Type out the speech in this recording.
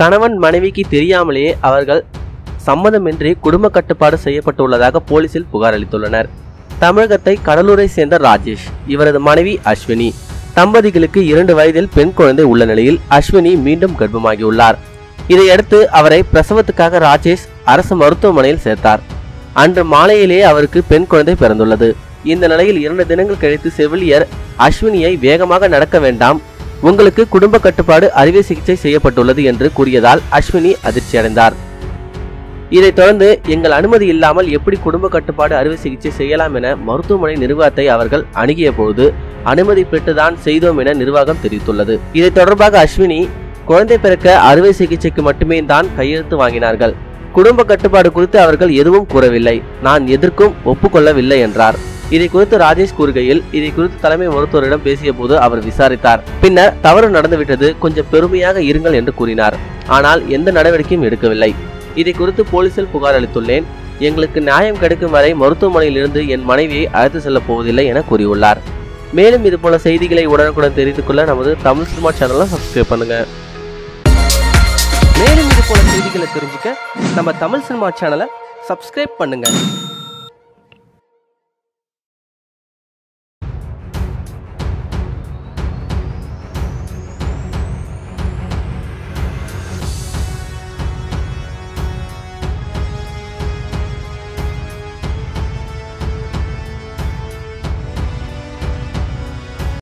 கணவன் மனைவிக்கு தெரியாமலேயே அவர்கள் சம்மதமின்றி குடும்ப கட்டுப்பாடு செய்யப்பட்டுள்ளதாக போலீசில் புகார் அளித்துள்ளனர். தமிழகத்தை கடலூரை சேர்ந்த ராஜேஷ் இவரது மனைவி அஸ்வினி. தம்பதிகளுக்கு இரண்டு வயதில் பெண் குழந்தை உள்ள நிலையில் அஸ்வினி மீண்டும் கர்ப்பமாகியுள்ளார். இதையடுத்து அவரை பிரசவத்துக்காக ராஜேஷ் அரசு மருத்துவமனையில் சேர்த்தார். அன்று மாலையிலேயே அவருக்கு பெண் குழந்தை பிறந்துள்ளது. இந்த நிலையில் இரண்டு தினங்கள் கழித்து செவிலியர் அஸ்வினியை வேகமாக நடக்க வேண்டாம் உங்களுக்கு குடும்ப கட்டுப்பாடு அறுவை சிகிச்சை செய்யப்பட்டுள்ளது என்று கூறியதால் அஸ்வினி அதிர்ச்சியடைந்தார் இதைத் தொடர்ந்து எங்கள் அனுமதி இல்லாமல் எப்படி குடும்ப கட்டுப்பாடு அறுவை சிகிச்சை செய்யலாம் என மருத்துவமனை நிர்வாகத்தை அவர்கள் அணுகிய போது அனுமதி பெற்றுதான் செய்தோம் என நிர்வாகம் தெரிவித்துள்ளது. இதை தொடர்பாக அஸ்வினி குழந்தை பிறக்க அறுவை சிகிச்சைக்கு மட்டுமே தான் கையெழுத்து வாங்கினார்கள். குடும்ப கட்டுப்பாடு குறித்து அவர்கள் எதுவும் கூறவில்லை. நான் எதற்கும் ஒப்புக்கொள்ளவில்லை என்றார். இதை குறித்து ராஜேஷ் கூறுகையில் இதை குறித்து தலைமை மருத்துவரிடம் பேசிய போது அவர் விசாரித்தார். பின்னர் தவறு நடந்துவிட்டது கொஞ்சம் பெருமையாக இருங்கள் என்று கூறினார். ஆனால் எந்த நடவடிக்கையும் எடுக்கவில்லை. இதை குறித்து போலீசில் புகார் அளித்துள்ளேன். எங்களுக்கு நியாயம் கிடைக்கும் வரை மருத்துவமனையில் இருந்து என் மனைவியை அழைத்து செல்லப் போவதில்லை என கூறியுள்ளார். மேலும் இது போல செய்திகளை உடனுக்குடன் தெரிந்து கொள்ள நமது தமிழ் சினிமா சேனலை சப்ஸ்கிரைப் பண்ணுங்க. மேலும் இது போல செய்திகளை தெரிஞ்சுக்க நம்ம தமிழ் சினிமா சேனலை சப்ஸ்கிரைப் பண்ணுங்க.